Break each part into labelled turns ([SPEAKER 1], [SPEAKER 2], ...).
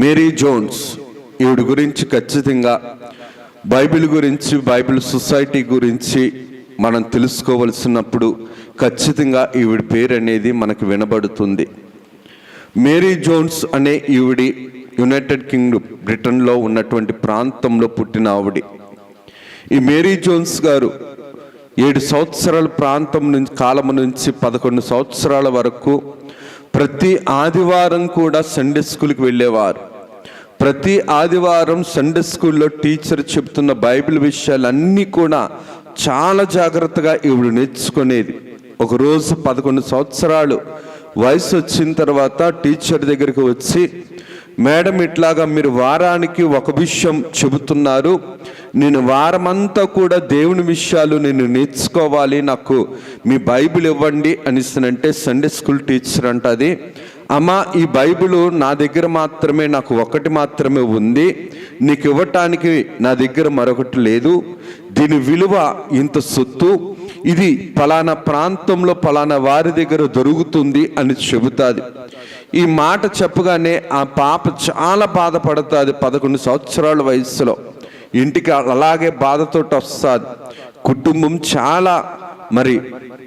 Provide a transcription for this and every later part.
[SPEAKER 1] Mary Jones ఈవిడ గురించి ఖచ్చితంగా బైబిల్ గురించి బైబిల్ సొసైటీ గురించి మనం తెలుసుకోవలసినప్పుడు ఖచ్చితంగా ఈవిడ పేరు అనేది మనకు వినబడుతుంది. మేరీ జోన్స్ అనే ఈవిడి యునైటెడ్ కింగ్డమ్ బ్రిటన్లో ఉన్నటువంటి ప్రాంతంలో పుట్టిన ఆవిడి. ఈ మేరీ జోన్స్ గారు ఏడు సంవత్సరాల ప్రాంతం నుంచి కాలం నుంచి పదకొండు సంవత్సరాల వరకు ప్రతి ఆదివారం కూడా సండే స్కూల్కి వెళ్ళేవారు. ప్రతి ఆదివారం సండే స్కూల్లో టీచర్ చెప్తున్న బైబిల్ విషయాలన్నీ కూడా చాలా జాగ్రత్తగా ఇవిడు నేర్చుకునేది. ఒకరోజు పదకొండు సంవత్సరాలు వయసు వచ్చిన తర్వాత టీచర్ దగ్గరికి వచ్చి మేడం ఇట్లాగా మీరు వారానికి ఒక విషయం చెబుతున్నారు. నేను వారమంతా కూడా దేవుని విషయాలు నేను నేర్చుకోవాలి. నాకు మీ బైబిల్ ఇవ్వండి అనిస్తానంటే సండే స్కూల్ టీచర్ అంటది అమ్మ ఈ బైబిల్ నా దగ్గర మాత్రమే నాకు ఒకటి మాత్రమే ఉంది. నీకు ఇవ్వటానికి నా దగ్గర మరొకటి లేదు. దీని విలువ ఇంత సొత్తు. ఇది పలానా ప్రాంతంలో పలానా వారి దగ్గర దొరుకుతుంది అని చెబుతాది. ఈ మాట చెప్పగానే ఆ పాప చాలా బాధపడుతుంది పదకొండు సంవత్సరాల వయసులో ఇంటికి అలాగే బాధతో వస్తుంది. కుటుంబం చాలా మరి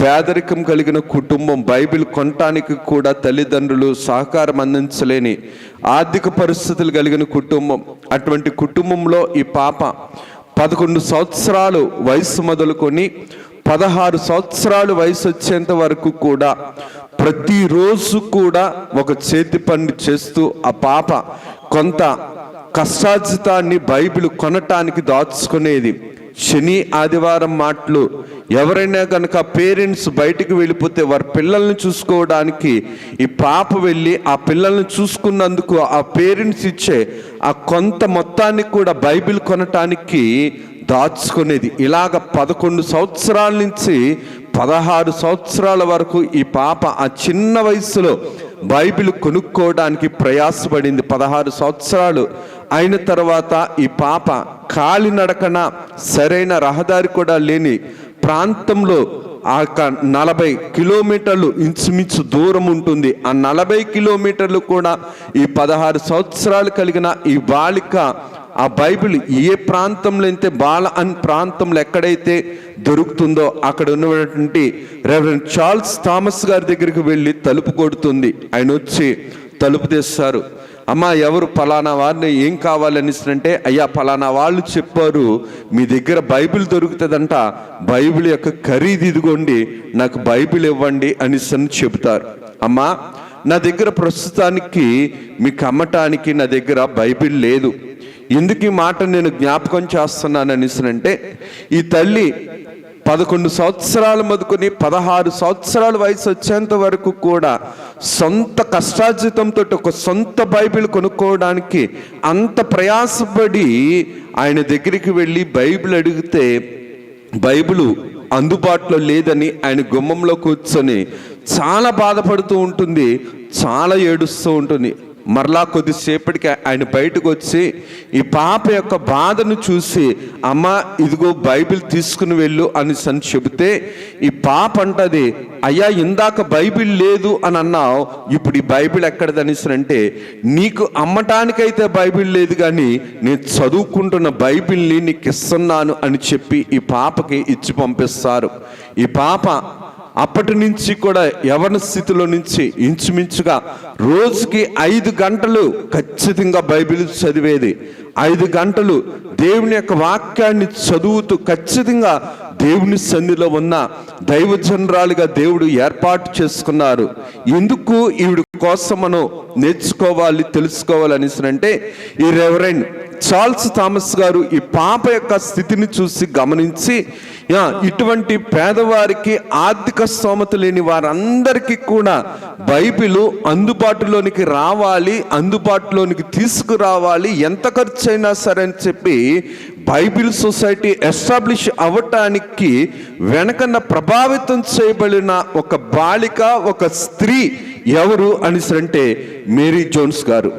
[SPEAKER 1] పేదరికం కలిగిన కుటుంబం బైబిల్ కొనటానికి కూడా తల్లిదండ్రులు సహకారం అందించలేని ఆర్థిక పరిస్థితులు కలిగిన కుటుంబం. అటువంటి కుటుంబంలో ఈ పాప పదకొండు సంవత్సరాలు వయసు మొదలుకొని పదహారు సంవత్సరాలు వయసు వచ్చేంత వరకు కూడా ప్రతిరోజు కూడా ఒక చేతి పని చేస్తూ ఆ పాప కొంత కష్టార్జితాన్ని బైబిల్ కొనటానికి దాచుకునేది. శని ఆదివారం మాటలు ఎవరైనా కనుక పేరెంట్స్ బయటికి వెళ్ళిపోతే వారి పిల్లల్ని చూసుకోవడానికి ఈ పాప వెళ్ళి ఆ పిల్లల్ని చూసుకున్నందుకు ఆ పేరెంట్స్ ఇచ్చే ఆ కొంత మొత్తాన్ని కూడా బైబిల్ కొనటానికి దాచుకునేది. ఇలాగ పదకొండు సంవత్సరాల నుంచి పదహారు సంవత్సరాల వరకు ఈ పాప ఆ చిన్న వయసులో బైబిల్ కొనుక్కోవడానికి ప్రయాసపడింది. పదహారు సంవత్సరాలు అయిన తర్వాత ఈ పాప కాలినడకన సరైన రహదారి కూడా లేని ప్రాంతంలో ఆ యొక్క నలభై కిలోమీటర్లు ఇంచుమించు దూరం ఉంటుంది. ఆ నలభై కిలోమీటర్లు కూడా ఈ పదహారు సంవత్సరాలు కలిగిన ఈ బాలిక ఆ బైబిల్ ఏ ప్రాంతంలో అయితే బాల అన్ ప్రాంతంలో ఎక్కడైతే దొరుకుతుందో అక్కడ ఉన్నటువంటి రెవరెండ్ చార్ల్స్ థామస్ గారి దగ్గరికి వెళ్ళి తలుపు కొడుతుంది. ఆయన వచ్చి తలుపు తెస్తారు. అమ్మా ఎవరు పలానా వారిని ఏం కావాలనిస్తుంటే అయ్యా ఫలానా వాళ్ళు చెప్పారు మీ దగ్గర బైబిల్ దొరుకుతుందంట బైబిల్ యొక్క ఖరీదు ఇదిగోండి నాకు బైబిల్ ఇవ్వండి అనేసి అని చెబుతారు. అమ్మా నా దగ్గర ప్రస్తుతానికి మీకు అమ్మటానికి నా దగ్గర బైబిల్ లేదు. ఎందుకు ఈ మాట నేను జ్ఞాపకం చేస్తున్నాను అనేసినంటే ఈ తల్లి పదకొండు సంవత్సరాలు మొదలుకొని పదహారు సంవత్సరాల వయసు వచ్చేంత వరకు కూడా సొంత కష్టార్జితంతో ఒక సొంత బైబిల్ కొనుక్కోవడానికి అంత ప్రయాసపడి ఆయన దగ్గరికి వెళ్ళి బైబిల్ అడిగితే బైబిల్ అందుబాటులో లేదని ఆయన గుమ్మంలో కూర్చొని చాలా బాధపడుతూ ఉంటుంది చాలా ఏడుస్తూ ఉంటుంది. మరలా కొద్దిసేపటికి ఆయన బయటకు వచ్చి ఈ పాప యొక్క బాధను చూసి అమ్మ ఇదిగో బైబిల్ తీసుకుని వెళ్ళు అని అని చెబితే ఈ పాప అంటది అయ్యా ఇందాక బైబిల్ లేదు అని అన్నావు ఇప్పుడు ఈ బైబిల్ ఎక్కడదనేసి అంటే నీకు అమ్మటానికైతే బైబిల్ లేదు కానీ నేను చదువుకుంటున్న బైబిల్ని నీకు ఇస్తున్నాను అని చెప్పి ఈ పాపకి ఇచ్చి పంపిస్తారు. ఈ పాప అప్పటి నుంచి కూడా యవన స్థితిలో నుంచి ఇంచుమించుగా రోజుకి ఐదు గంటలు ఖచ్చితంగా బైబిల్ చదివేది. ఐదు గంటలు దేవుని యొక్క వాక్యాన్ని చదువుతూ ఖచ్చితంగా దేవుని సన్నిలో ఉన్న దైవజనరాలుగా దేవుడు ఏర్పాటు చేసుకున్నారు. ఎందుకు ఈవిడ కోసం మనం నేర్చుకోవాలి తెలుసుకోవాలి అంటే ఈ రెవరెండ్ చార్ల్స్ థామస్ గారు ఈ పాప యొక్క స్థితిని చూసి గమనించి ఇటువంటి పేదవారికి ఆర్థిక స్తోమత లేని వారందరికీ కూడా బైబిలు అందుబాటులోనికి రావాలి అందుబాటులోనికి తీసుకురావాలి ఎంత ఖర్చు అయినా సరే అని చెప్పి బైబిల్ సొసైటీ ఎస్టాబ్లిష్ అవ్వటానికి వెనకన్న ప్రభావితం చేయబడిన ఒక బాలిక ఒక స్త్రీ ఎవరు అనేసి అంటే మేరీ జోన్స్ గారు.